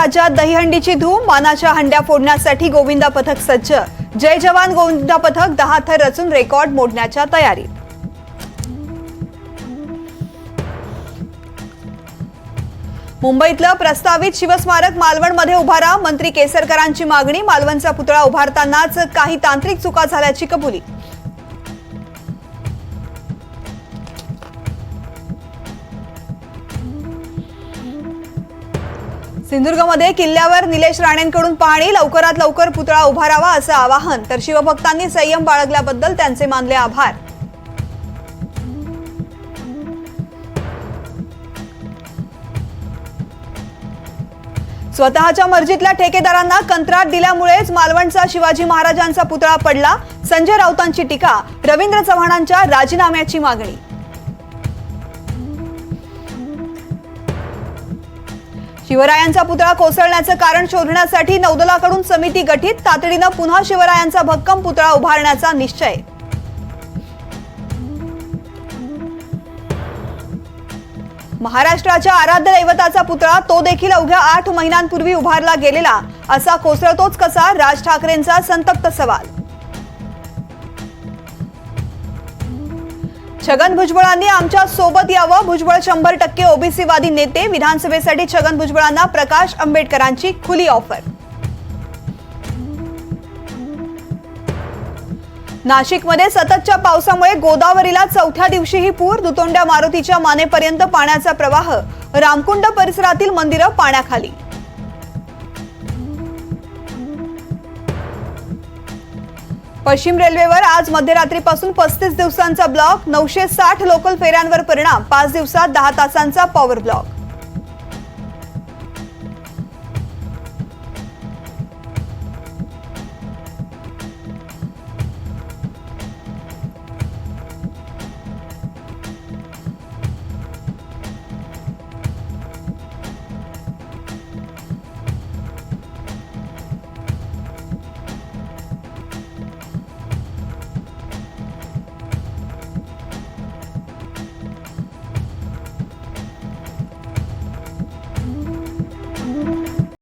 राज्यात दहीहंडीची धूम मानाच्या हंड्या फोडण्यासाठी गोविंदा पथक सज्ज. जय जवान गोविंदा पथक दहा थर रचून रेकॉर्ड मोडण्याच्या तयारीत. मुंबईतलं प्रस्तावित शिवस्मारक मालवणमध्ये उभारा मंत्री केसरकरांची मागणी मालवणचा पुतळा उभारतानाच काही तांत्रिक चुका झाल्याची कबुली. सिंधुदुर्गमध्ये किल्ल्यावर निलेश राणेंकडून पाहणी लवकरात लवकर पुतळा उभारावा असं आवाहन. तर शिवभक्तांनी संयम बाळगल्याबद्दल त्यांचे मानले आभार. स्वतःच्या मर्जीतल्या ठेकेदारांना कंत्राट दिल्यामुळेच मालवणचा शिवाजी महाराजांचा पुतळा पडला. संजय राऊतांची टीका रवींद्र चव्हाणांच्या राजीनाम्याची मागणी. शिवरायांचा पुतळा कोसळण्याचं कारण शोधण्यासाठी नौदलाकडून समिती गठीत तातडीनं पुन्हा शिवरायांचा भक्कम पुतळा उभारण्याचा निश्चय. महाराष्ट्राच्या आराध्य दैवताचा पुतळा तो देखील अवघ्या आठ महिन्यांपूर्वी उभारला गेलेला असा कोसळतोच कसा? राज ठाकरेंचा संतप्त सवाल. छगन भुजबळांनी आमच्यासोबत यावं. भुजबळ शंभर टक्के ओबीसीवादी नेते. विधानसभेसाठी छगन भुजबळांना प्रकाश आंबेडकरांची खुली ऑफर. नाशिकमध्ये सततच्या पावसामुळे गोदावरीला चौथ्या दिवशीही पूर. दुतोंड्या मारुतीच्या मानेपर्यंत पाण्याचा प्रवाह. रामकुंड परिसरातील मंदिरं पाण्याखाली. पश्चिम रेल्वेवर आज मध्यरात्रीपासून पस्तीस दिवसांचा ब्लॉक नऊशे साठ लोकल फेऱ्यांवर परिणाम पाच दिवसात दहा तासांचा पॉवर ब्लॉक